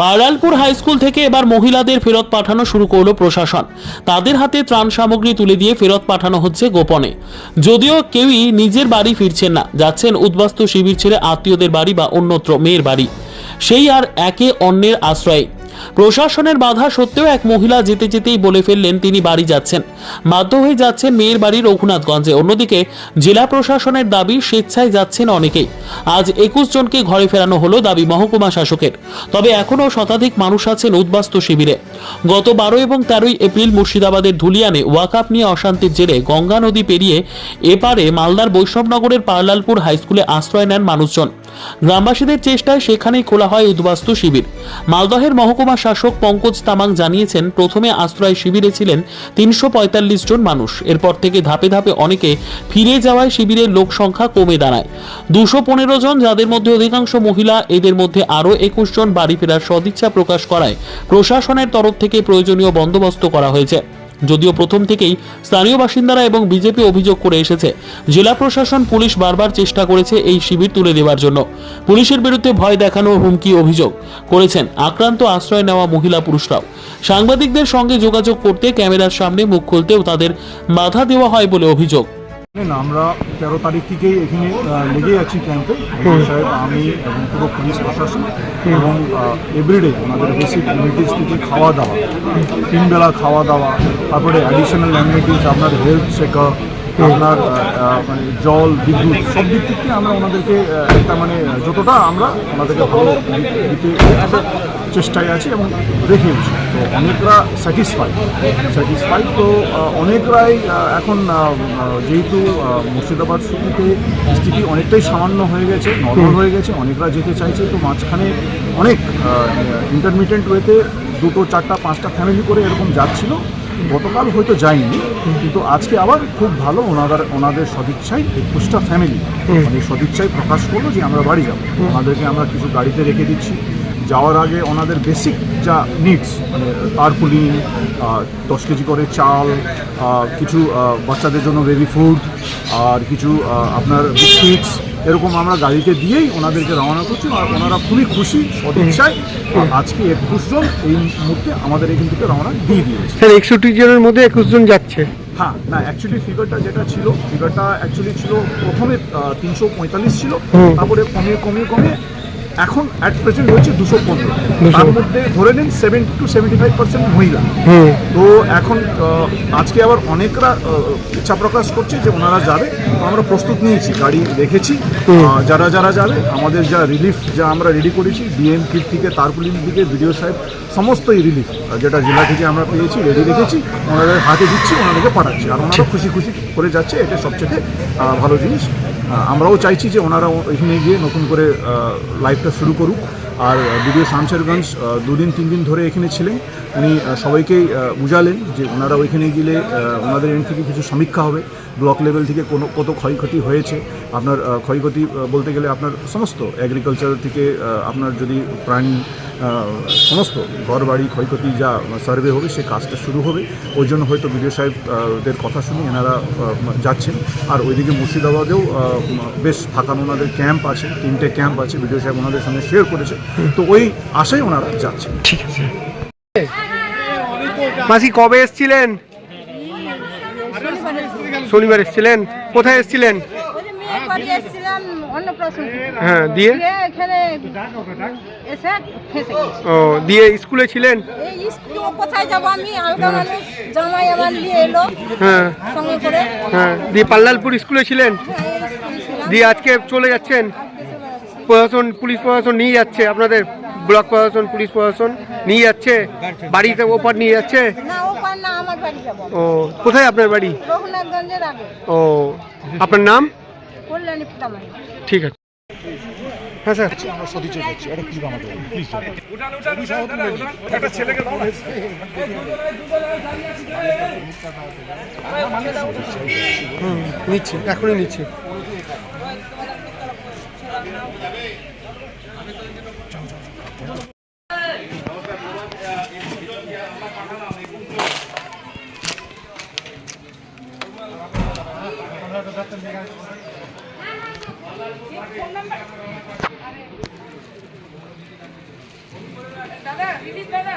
পাড়ালপুর high school থেকে এবার মহিলাদের ফেরত পাঠানো শুরু করল প্রশাসন। তাদের হাতে ত্রাণ সামগ্রী তুলে দিয়ে ফেরত পাঠানো হচ্ছে গোপনে। যদিও কেউই নিজের বাড়ি ফিরছেন না, যাচ্ছেন উদ্বাস্তু শিবির ছেড়ে আত্মীয়দের বাড়ি বা অন্যত্র মেয়ের বাড়ি। সেই আর একে অন্যের আশ্রয়ে প্রশাসনের বাধা সত্ত্বেও এক মহিলা যেতে যেতেই বলে ফেললেন তিনি বাড়ি যাচ্ছেন। বাধ্য হয়ে যাচ্ছেন মেয়ের বাড়ি রঘুনাথগঞ্জে। অন্যদিকে জেলা প্রশাসনের দাবি, স্বেচ্ছায় যাচ্ছেন অনেকেই। আজ একুশ জনকে ঘরে ফেরানো হলো দাবি মহকুমা শাসকের। তবে এখনও শতাধিক মানুষ আছেন উদ্বাস্তু শিবিরে। গত বারো এবং তেরোই এপ্রিল মুর্শিদাবাদের ধুলিয়ানে ওয়াকাপ নিয়ে অশান্তির জেরে গঙ্গা নদী পেরিয়ে এপারে মালদার বৈষ্ণবনগরের পার্লালপুর হাইস্কুলে আশ্রয় নেন মানুষজন। গ্রামবাসীদের চেষ্টায় সেখানেই খোলা হয় উদ্বাস্তু শিবির। মালদহের মহকুমা শাসক পঙ্কজ তামাং জানিয়েছেন, প্রথমে আশ্রয় শিবিরে ছিলেন তিনশো পঁয়তাল্লিশ জন মানুষ। এরপর থেকে ধাপে ধাপে অনেকে ফিরে যাওয়ায় শিবিরের লোক সংখ্যা কমে দাঁড়ায়। দুশো পনেরো জন, যাদের মধ্যে অধিকাংশ মহিলা, এদের মধ্যে আরও একুশ জন বাড়ি ফেরার সদিচ্ছা প্রকাশ করায় প্রশাসনের তরফ থেকে প্রয়োজনীয় বন্দোবস্ত করা হয়েছে। যদিও প্রথম থেকেই স্থানীয় বাসিন্দারা এবং বিজেপি অভিযোগ করে এসেছে। জেলা প্রশাসন, পুলিশ বারবার চেষ্টা করেছে এই শিবির তুলে দেওয়ার জন্য। পুলিশের বিরুদ্ধে ভয় দেখানো হুমকি অভিযোগ করেছেন আক্রান্ত আশ্রয় নেওয়া মহিলা পুরুষরাও। সাংবাদিকদের সঙ্গে যোগাযোগ করতে ক্যামেরার সামনে মুখ খুলতেও তাদের বাধা দেওয়া হয় বলে অভিযোগ। আমরা তেরো তারিখ থেকেই এখানে লেগে আছি ক্যাম্পে। সাহেব আমি এবং পুরো পুলিশ প্রশাসন এবং এভরিডে ওনাদের বেসিক অ্যামিনিটিস থেকে খাওয়া দাওয়া তিন বেলা খাওয়া দাওয়া তারপরে অ্যাডিশনাল অ্যামিনিটিস আপনার হেলথ চেকআপ আপনার মানে জল বিদ্যুৎ সব দিক থেকে আমরা ওনাদেরকে একটা মানে যতটা আমরা ওনাদেরকে ভালো দিতে চেষ্টায় আছি এবং রেখেছি তো অনেকরা স্যাটিসফাইড স্যাটিসফাইড তো অনেকরাই এখন যেহেতু মুর্শিদাবাদ সিটিতে স্থিতি অনেকটাই সামান্য হয়ে গেছে নর্মাল হয়ে গেছে অনেকরা যেতে চাইছে তো মাঝখানে অনেক ইন্টারমিডিয়েন্ট ওয়েতে দুটো চারটা পাঁচটা ফ্যামিলি করে এরকম যাচ্ছিল। গতকাল হয়তো যায়নি কিন্তু আজকে আবার খুব ভালো ওনাদের ওনাদের সদিচ্ছায় একুশটা ফ্যামিলি মানে সদিচ্ছায় প্রকাশ করল যে আমরা বাড়ি যাব। ওনাদেরকে আমরা কিছু গাড়িতে রেখে দিচ্ছি। যাওয়ার আগে ওনাদের বেসিক যা নিডস মানে তারপুলিন দশ কেজি করে চাল কিছু বাচ্চাদের জন্য বেবি ফুড আর কিছু আপনার বিস্কিটস এরকম আমরা গাড়িতে দিয়েই ওনাদেরকে রওনা করছি। আর ওনারা খুবই খুশি সদিচ্ছায় আজকে একুশ জন এই মুহূর্তে আমাদের এখান থেকে রওনা দিয়ে দিয়েছে। স্যার একষট্টি জনের মধ্যে একুশ জন যাচ্ছে। হ্যাঁ না অ্যাকচুয়ালি ফিগারটা যেটা ছিল ফিগারটা অ্যাকচুয়ালি ছিল প্রথমে তিনশো পঁয়তাল্লিশ ছিল। তারপরে কমিয়ে কমিয়ে কমিয়ে এখন অ্যাট প্রেজেন্ট হচ্ছে দুশো পনেরো। তার মধ্যে ধরে নিন seventy two seventy five percent মহিলা তো এখন আজকে আবার অনেকরা ইচ্ছা প্রকাশ করছে যে ওনারা যাবে। আমরা প্রস্তুত নিয়েছি গাড়ি রেখেছি। যারা যারা যাবে আমাদের যা রিলিফ যা আমরা রেডি করেছি ডিএম কিট থেকে তারপুলিন দিকে বিডিও সাহেব সমস্তই রিলিফ যেটা জেলা থেকে আমরা পেয়েছি রেডি রেখেছি ওনাদের হাতে দিচ্ছি ওনাদেরকে পাঠাচ্ছি। আর ওনারা খুশি খুশি করে যাচ্ছে এটা সবচেয়ে ভালো জিনিস। আমরাও চাইছি যে ওনারা এখানে গিয়ে নতুন করে লাইফটা শুরু করুক। আর বিডিও শামশেরগঞ্জ দুদিন তিন দিন ধরে এখানে ছিলেন। উনি সবাইকেই বুঝালেন যে ওনারা ওইখানে গেলে ওনাদের এন্ড থেকে কিছু সমীক্ষা হবে। ব্লক লেভেল থেকে কোনো, কত ক্ষয়ক্ষতি হয়েছে, আপনার ক্ষয়ক্ষতি বলতে গেলে আপনার সমস্ত অ্যাগ্রিকালচার থেকে আপনার যদি প্রাণী সমস্ত ঘর বাড়ি ক্ষয়ক্ষতি যা সার্ভে হবে সে কাজটা শুরু হবে। ওই জন্য হয়তো বিডিও সাহেবদের কথা শুনে এনারা যাচ্ছেন। আর ওইদিকে মুর্শিদাবাদেও বেশ ফাঁকানো ওনাদের ক্যাম্প আছে তিনটে ক্যাম্প আছে বিডিও সাহেব ওনাদের সঙ্গে শেয়ার করেছে। তো ওই আশায় ওনারা যাচ্ছেন। ঠিক আছে। মাসি কবে এসছিলেন? শনিবার এসছিলেন। কোথায় এসছিলেন? বাড়ি এসেছিলাম অন্নপ্রাশন। হ্যাঁ দিয়ে? এখানে এসে ফেসে ও দিয়ে স্কুলে ছিলেন? এই স্কুলে কোথায় যাব আমি? আলগা মানুষ জামাই আমার নিয়ে এলো। হ্যাঁ। সঙ্গে করে। হ্যাঁ। দিয়ে পাল্লালপুর স্কুলে ছিলেন? হ্যাঁ। দিয়ে আজকে চলে যাচ্ছেন। প্রশাসন পুলিশ প্রশাসন নিয়ে যাচ্ছে আপনাদের? ব্লক প্রশাসন পুলিশ প্রশাসন নিয়ে যাচ্ছে? বাড়িতে ওপার নিয়ে যাচ্ছে? ও কোথায় আপনার বাড়ি? ও আপনার নাম? ঠিক আছে। হ্যাঁ স্যার। আচ্ছা, আমরা সতীর্য করছি এটা কি আমাদের একটা ছেলেকে হুম নিচ্ছি। এখনই নিচ্ছি। Gracias. দাদা দিদি দাদা